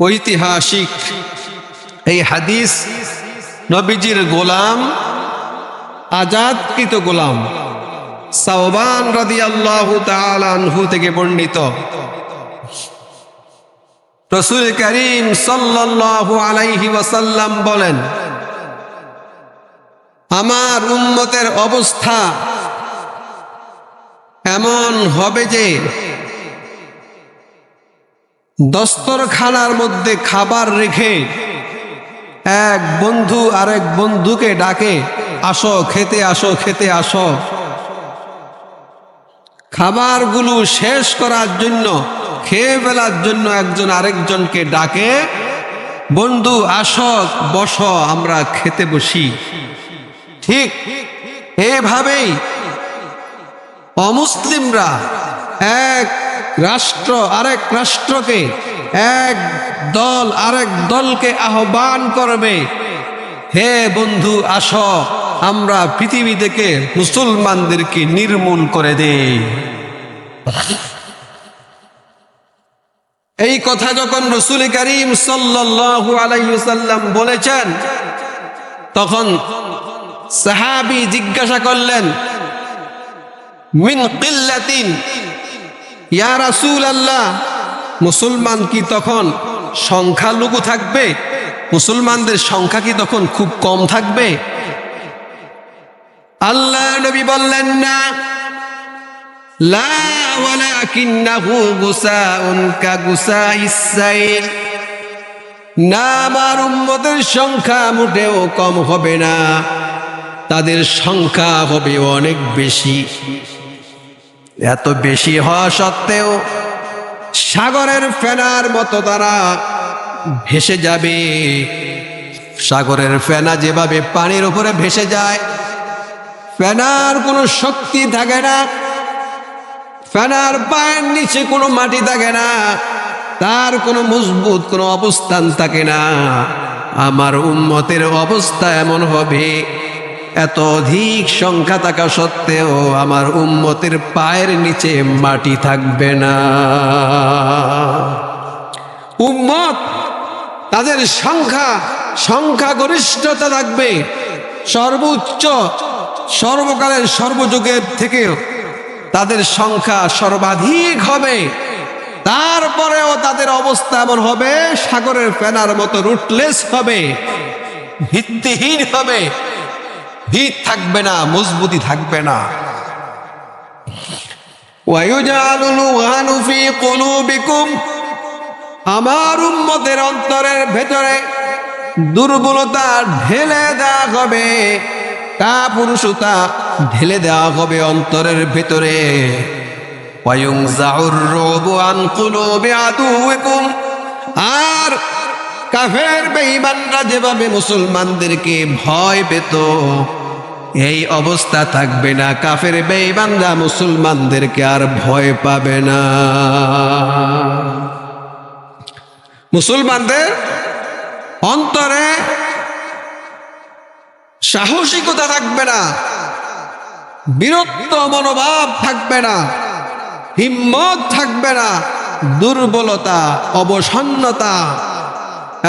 ঐতিহাসিক এই হাদিস নবীজির গোলাম, আজাদকৃত গোলাম সাওবান রাদি আল্লাহ আনহু থেকে বর্ণিত। রসুল করিম সাল্লাল্লাহু আলাইহি ওয়াসাল্লাম বলেন, আমার উম্মতের অবস্থা এমন হবে যে দস্তরখানার মধ্যে খাবার রেখে এক বন্ধু আরেক বন্ধুকে ডাকে, আসো, খেতে আসো খেতে আসো। খাবারগুলো শেষ করার জন্য, খেয়ে ফেলার জন্য একজন আরেকজনকে ডাকে, বন্ধু, আসো, বস, আমরা খেতে বসি। ঠিক এভাবেই অমুসলিমরা এক রাষ্ট্র আরেক রাষ্ট্রকে, এক দল আরেক দলকে আহ্বান করবে। হে বন্ধু, আসো, আমরা পৃথিবী থেকে মুসলমানদেরকে নির্মূল করে দেই। এই কথা যখন রসুল করিম সাল্লাল্লাহু আলাইহি সাল্লাম বলেছেন, তখন সাহাবি জিজ্ঞাসা করলেন, মিন ইয়া রাসূল আল্লাহ মুসলমান কি তখন সংখ্যালঘু থাকবে? মুসলমানদের সংখ্যা কি তখন খুব কম থাকবে? আল্লাহ নবী বললেন, না। সংখ্যা মোটেও কম হবে না। তাদের সংখ্যা হবে অনেক বেশি। এত বেশি হওয়া সত্ত্বেও সাগরের ফেনার মতো তারা ভেসে যাবে। সাগরের ফেনা যেভাবে পানির উপরে ভেসে যায়, ফেনার কোনো শক্তি থাকে না, ফেনার পায়ের নিচে কোনো মাটি থাকে না, তার কোনো মজবুত কোনো অবস্থান থাকে না। আমার উম্মতের অবস্থা এমন হবে এত অধিক সংখ্যা থাকা সত্ত্বেও আমার উম্মতের পায়ের নিচে মাটি থাকবে না। উম্মত, তাদের সংখ্যা, সংখ্যাগরিষ্ঠতা থাকবে। সর্বোচ্চ, সর্বকালের সর্বযুগের থেকেও তাদের সংখ্যা সর্বাধিক হবে। তারপরেও তাদের অবস্থা এমন হবে, সাগরের ফেনার মতো রুটলেস হবে, ভিত্তিহীন হবে। ভিত থাকবে না, মজবুতি থাকবে না। আমার উম্মতের অন্তরের ভেতরে দুর্বলতা ঢেলে দেওয়া হবে কা পুরুষতা ঢেলে দেওয়া হবে অন্তরের ভেতরে। আর কাফের বেঈমানরা যেভাবে মুসলমানদেরকে ভয় পেত এই অবস্থা থাকবে না। কাফের বেঈমানরা মুসলমানদেরকে আর ভয় পাবে না। মুসলমানদের অন্তরে সাহসিকতা থাকবে না। বীরত্ব, মনোভাব থাকবে না। হিম্মত থাকবে না। দুর্বলতা, অবসন্নতা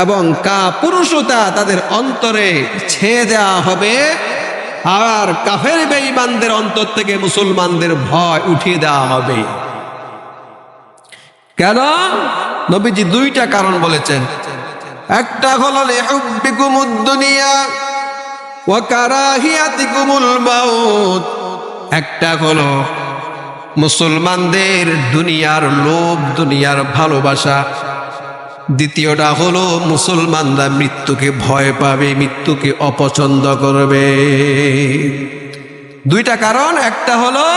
এবং কা পুরুষতা তাদের অন্তরে ছেয়ে দেওয়া হবে। আর কাফের বেঈমানদের অন্তর থেকে মুসলমানদের ভয় উঠিয়ে দেওয়া হবে। কেন? নবীজি দুইটা কারণ বলেছেন। একটা হলো একটা হলো, মুসলমানদের দুনিয়ার লোভ, দুনিয়ার ভালোবাসা দ্বিতীয়টা হলো, মুসলমানরা মৃত্যুকে ভয় পাবে, মৃত্যুকে অপছন্দ করবে। দুইটা কারণ, একটা হলো,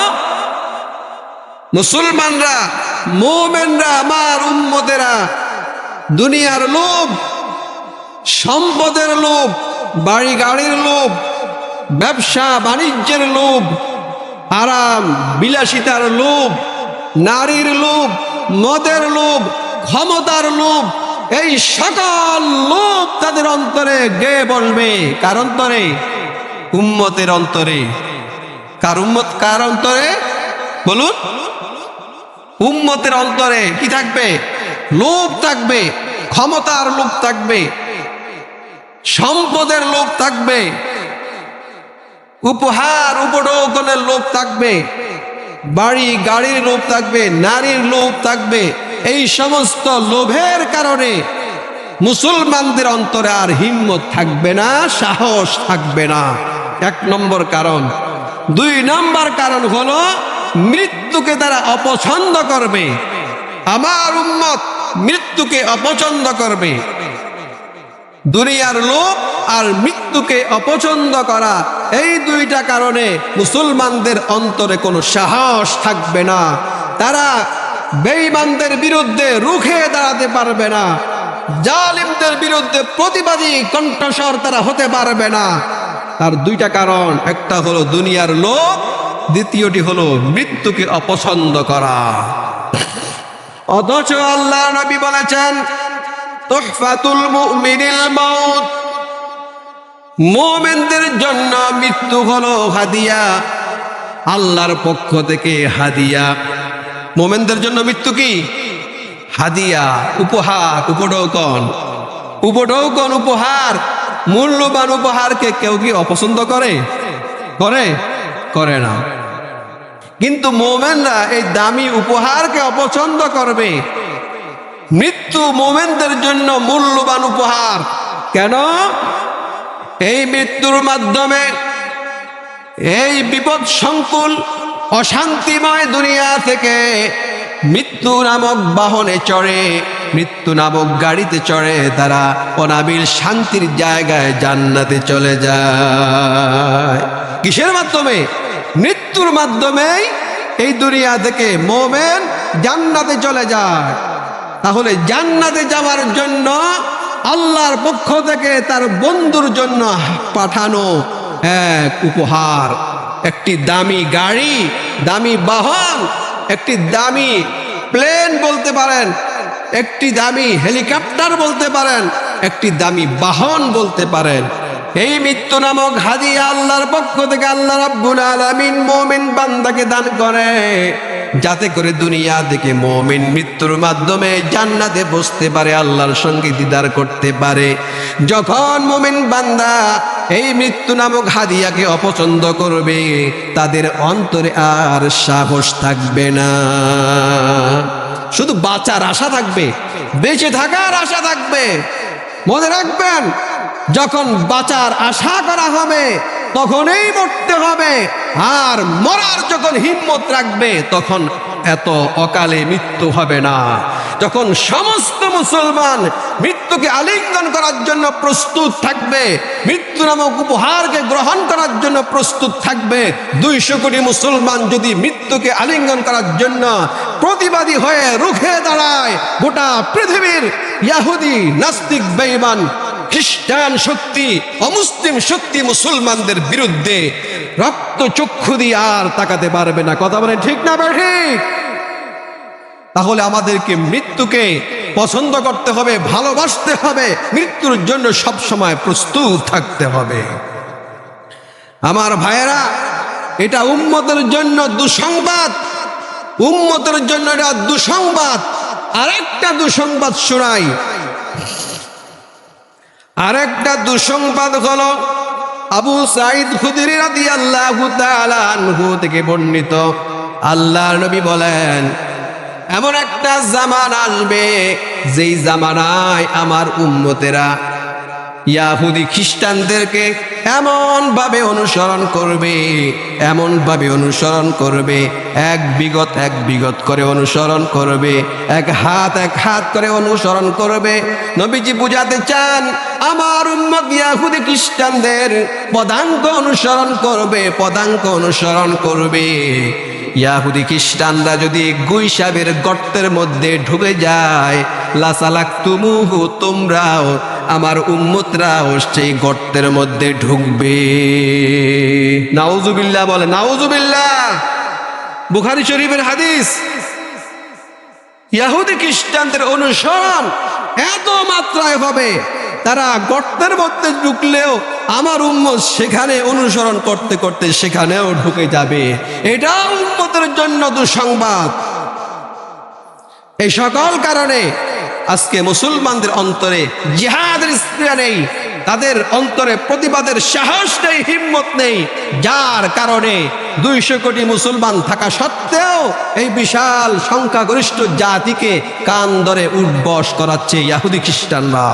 মুসলমানরা, মোমেনরা, আমার উম্মতেরা, দুনিয়ার লোভ, সম্পদের লোভ বাড়ি গাড়ির লোভ, ব্যবসা, বাণিজ্যের লোভ আরাম বিলাসিতার লোভ, নারীর লোভ, মদের লোভ ক্ষমতার লোভ, এই সকল লোভ তাদের অন্তরে গে বসবে কার অন্তরে? উম্মতের অন্তরে। কার উম্মত, কার অন্তরে? বলুন। উম্মতের অন্তরে কি থাকবে? লোভ থাকবে, ক্ষমতার লোভ থাকবে, সম্পদের লোভ থাকবে, উপহার, উপঢৌকনের লোভ থাকবে, বাড়ি, গাড়ির লোভ থাকবে, নারীর লোভ থাকবে এই সমস্ত লোভের কারণে মুসলমানদের অন্তরে আর হিম্মত থাকবে না, সাহস থাকবে না। এক নম্বর কারণ। দুই নম্বর কারণ হলো, মৃত্যুকে তারা অপছন্দ করবে। আমার উম্মত মৃত্যুকে অপছন্দ করবে। দুনিয়ার লোভ আর মৃত্যুকে অপছন্দ করা, এই দুইটা কারণে মুসলমানদের অন্তরে কোনো সাহস থাকবে না। তারা বেঈমানদের বিরুদ্ধে রুখে দাঁড়াতে পারবে না। জালিমদের বিরুদ্ধে প্রতিবাদী কণ্ঠস্বর তারা হতে পারবে না। তার দুইটা কারণ, একটা হলো দুনিয়ার লোক দ্বিতীয়টি হলো মৃত্যুকে অপছন্দ করা। অথচ আল্লাহ নবী বলেছেন, তোহফাতুল মুমিনিল মাউত। মোমেনদের জন্য মৃত্যু হলো হাদিয়া। আল্লাহর পক্ষ থেকে হাদিয়া। মোমেনদের জন্য মৃত্যু কি? হাদিয়া, উপহার, উপঢৌকন। উপঢৌকন, উপহার, মূল্যবান উপহারকে কেউ কি অপছন্দ করে? করে? করে না। কিন্তু মোমেনরা এই দামি উপহারকে অপছন্দ করবে। মৃত্যু মোমেনদের জন্য মূল্যবান উপহার। কেন? এই মৃত্যুর মাধ্যমে এই বিপদ সংকুল অশান্তিময় দুনিয়া থেকে মৃত্যু নামক বাহনে চড়ে, মৃত্যু নামক গাড়িতে চড়ে তারা অনাবিল শান্তির জায়গায় জান্নাতে চলে যায়। কিসের মাধ্যমে? মৃত্যুর মাধ্যমেই এই দুনিয়া থেকে মোমেন জান্নাতে চলে যায়। তাহলে জান্নাতে যাওয়ার জন্য আল্লাহর পক্ষ থেকে তার বন্ধুর জন্য পাঠানো এক উপহার। একটি দামি গাড়ি, দামি বাহন, একটি দামি প্লেন বলতে পারেন, একটি দামি হেলিকপ্টার বলতে পারেন, একটি দামি বাহন বলতে পারেন। এই মৃত্যু নামক হাদিয়া আল্লাহর পক্ষ থেকে আল্লাহ রাব্বুল আলামিন মুমিন বান্দাকে দান করে। যাতে করে দুনিয়া থেকে মুমিন মৃত্যুর মাধ্যমে জান্নাতে বসতে পারে, আল্লাহর সঙ্গে দিদার করতে পারে। যখন মুমিন বান্দা এই মৃত্যু নামক হাদিয়াকে অপছন্দ করবে, তাদের অন্তরে আর সাহস থাকবে না। শুধু বাঁচার আশা থাকবে, বেঁচে থাকার আশা থাকবে। মনে রাখবেন, যখন বাঁচার আশা করা হবে, তখনই মরতে হবে। আর মরার যখন হিম্মত রাখবে, তখন এত অকালে মৃত্যু হবে না। যখন সমস্ত মুসলমান মৃত্যুকে আলিঙ্গন করার জন্য প্রস্তুত থাকবে, মৃত্যু নামক উপহারকে গ্রহণ করার জন্য প্রস্তুত থাকবে, দুইশো কোটি মুসলমান যদি মৃত্যুকে আলিঙ্গন করার জন্য প্রতিবাদী হয়ে রুখে দাঁড়ায়, গোটা পৃথিবীর ইয়াহুদি, নাস্তিক, বেঈমান, খ্রিস্টান শক্তি অমুসলিম শক্তি মুসলমানদের বিরুদ্ধে রক্ত চক্ষু দিয়ে আর তাকাতে পারবে না। কথা বলে ঠিক না ঠিক? তাহলে আমাদেরকে মৃত্যুকে পছন্দ করতে হবে, ভালোবাসতে হবে। মৃত্যুর জন্য সব সময় প্রস্তুত থাকতে হবে। আমার ভাইয়েরা, এটা উম্মতের জন্য দুঃসংবাদ। উম্মতের জন্য এটা দুঃসংবাদ। আরেকটা দুঃসংবাদ শোনাই। আরেকটা দুঃসংবাদ হলো, আবু সাইদ খুদির রাদিয়াল্লাহু তাআলা থেকে বর্ণিত। আল্লাহর নবী বলেন এমন একটা জামান আসবে, যেই জামানায় আমার উম্মতেরা ইয়াহুদি খ্রিস্টানদেরকে এমন ভাবে অনুসরণ করবে এমন ভাবে অনুসরণ করবে, এক বিগত এক বিগত করে অনুসরণ করবে, এক হাত এক হাত করে অনুসরণ করবে। নবীজি বুঝাতে চান, আমার উম্মত ইয়াহুদি খ্রিস্টানদের পদাঙ্ক অনুসরণ করবে, পদাঙ্ক অনুসরণ করবে। ইয়াহুদি খ্রিস্টানরা যদি গুইসাবের গর্তের মধ্যে ঢুকে যায় লাসালাক তুমুহু তোমরাও, আমার উম্মতরাও সেই গর্তের মধ্যে ঢুকবে। নাউজুবিল্লাহ বলে, নাউজুবিল্লাহ, বুখারি শরীফের হাদিস। ইয়াহুদি খ্রিস্টানদের অনুসরণ এত মাত্রায় হবে। তারা গর্তের মধ্যে ঢুকলেও আমার উম্মত সেখানে অনুসরণ করতে করতে সেখানেও ঢুকে যাবে। এটা উম্মতের জন্য দুঃসংবাদ। এই সকল কারণে আজকে মুসলমানদের অন্তরে জিহাদের স্প্রিয়া নেই, তাদের অন্তরে প্রতিবাদের সাহস নেই, হিম্মত নেই। যার কারণে দুইশো কোটি মুসলমান থাকা সত্ত্বেও এই বিশাল সংখ্যাগরিষ্ঠ জাতিকে কান ধরে উঠবস করাচ্ছে ইয়াহুদি খ্রিস্টানরা।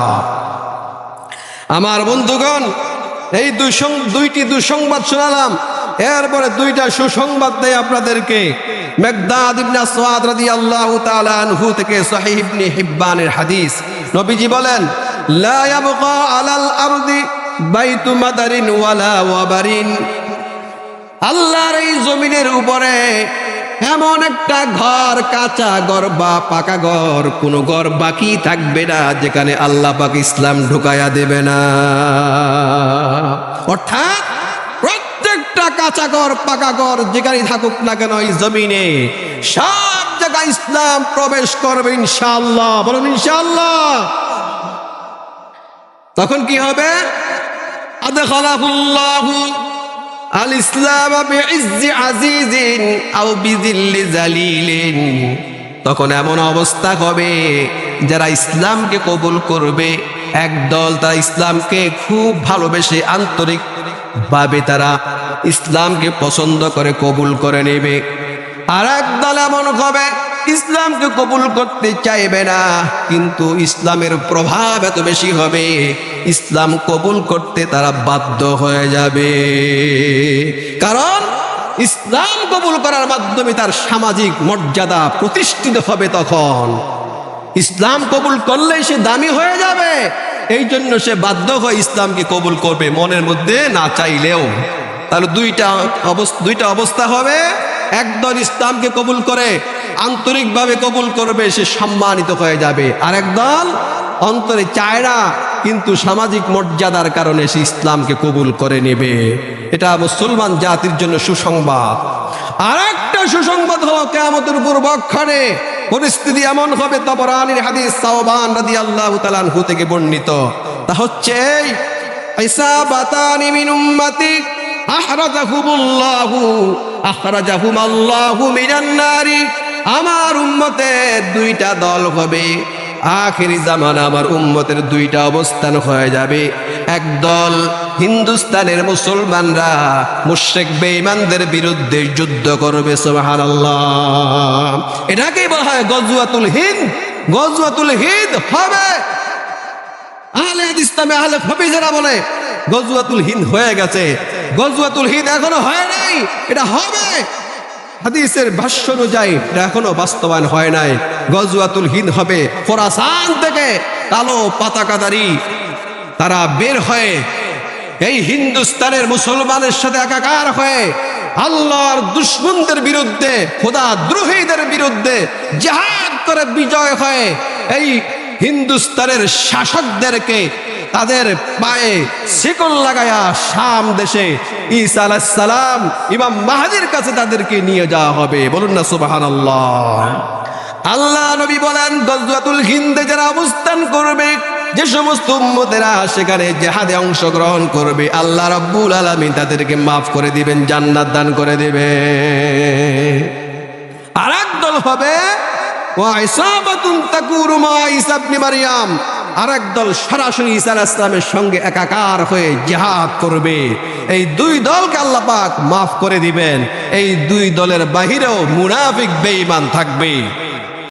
আমার বন্ধুগণ, এই দুই দুইটি দুঃসংবাদ শোনালাম। এরপরে দুইটা সুসংবাদ দেয় আপনাদেরকে। থেকে হিব্বানের হাদিস। নবীজি বলেন ওয়াবারিন। আল্লাহর এই জমিনের উপরে এমন একটা ঘর, কাঁচা ঘর বা পাকা ঘর, কোনো ঘর বাকি থাকবে না, যেখানে আল্লাহ পাক ইসলাম ঢুকায়া দেবে না। অর্থাৎ প্রত্যেকটা কাঁচা ঘর, পাকা ঘর যেখানে থাকুক না কেন, এই জমিনে সব জায়গায় ইসলাম প্রবেশ করবে ইনশাআল্লাহ। বলুন ইনশাআল্লাহ। তখন কি হবে? আদখালাহুল্লাহু আল ইসলাম আজিজিন তখন এমন অবস্থা হবে, যারা ইসলামকে কবুল করবে একদল তারা ইসলামকে খুব ভালোবেসে আন্তরিক ভাবে তারা ইসলামকে পছন্দ করে, কবুল করে নেবে। আর একদল এমন হবে ইসলামকে কবুল করতে চাইবে না, কিন্তু ইসলামের প্রভাব এত বেশি হবে, ইসলাম কবুল করতে তারা বাধ্য হয়ে যাবে। কারণ ইসলাম কবুল করার মাধ্যমে তার সামাজিক মর্যাদা প্রতিষ্ঠিত হবে তখন। ইসলাম কবুল করলেই সে দামি হয়ে যাবে, এই জন্য সে বাধ্য হয়ে ইসলামকে কবুল করবে, মনের মধ্যে না চাইলেও। তাহলে দুইটা দুইটা অবস্থা হবে, একদল ইসলামকে কবুল করে আন্তরিকভাবে কবুল করবে, সে সম্মানিত হয়ে যাবে। আর একদল অন্তরে চায় না কিন্তু সামাজিক মর্যাদার কারণে সে ইসলামকে কবুল করে নেবে। এটা মুসলমান জাতির জন্য সুসংবাদ। আর একটা সুসংবাদ হলো কেমতের পূর্বক্ষণে পরিস্থিতি এমন হবে, তবরানির হাদিস সাওবান রাদিয়াল্লাহু তাআলা আনহু থেকে বর্ণিত। তা হচ্ছে এই আহরাজাহুমুল্লাহু আখরাজাহুমাল্লাহু মিনান নারি আমার উম্মতের দুইটা দল হবে। আখেরি জামানা আমার উম্মতের দুইটা অবস্থান হয়ে যাবে। একদল হিন্দুস্তানের মুসলমানরা মুশেক বেঈমানদের বিরুদ্ধে যুদ্ধ করবে, সুবহানাল্লাহ। এটাকেই বলা হয় গজওয়াতুল হিন্দ। গজওয়াতুল হিন্দ হবে। আহলে ইসলামে আহলে হাফিজেরা বলে, গজওয়াতুল হিন্দ হয়ে গেছে। গজওয়াতুল হিন্দ এখনও হয় নাই, এটা হবে। হাদিসের ভাষ্য অনুযায়ী এখনও বাস্তবায়ন হয় নাই। গজওয়াতুল হিন্দ হবে ফোরাসান থেকে কালো পতাকাদারি। তারা বের হয়ে এই হিন্দুস্তানের মুসলমানের সাথে একাকার হয়ে আল্লাহর দুশ্মনদের বিরুদ্ধে, খোদা দ্রোহীদের বিরুদ্ধে জাহাদ করে বিজয় হয়ে এই হিন্দুস্তানের শাসকদেরকে তাদের পায়ে শিকল লাগায়া শাম দেশে ঈসা আলাইহিস সালাম ইমাম মাহাদির কাছে তাদেরকে নিয়ে যাওয়া হবে। বলুন না, সুবহানাল্লাহ। আল্লাহ নবী বলেন, গজওয়াতুল হিন্দে যারা অবস্থান করবে, যে সমস্ত উম্মতেরা সেখানে জেহাদে অংশগ্রহণ করবে, আল্লাহ রাব্বুল আলামিন তাদেরকে মাফ করে দিবেন, জান্নাত দান করে দিবে আর দল হবে ওয়াইসাবাতুন তাকুরু মা ঈসা ইবনে মারইয়াম আর দল সরাসরি ইসার ইসলামের সঙ্গে একাকার হয়ে জেহাদ করবে। এই দুই দলকে আল্লাহ পাক মাফ করে দিবেন। এই দুই দলের বাহিরেও মুনাফিক বেঈমান থাকবে।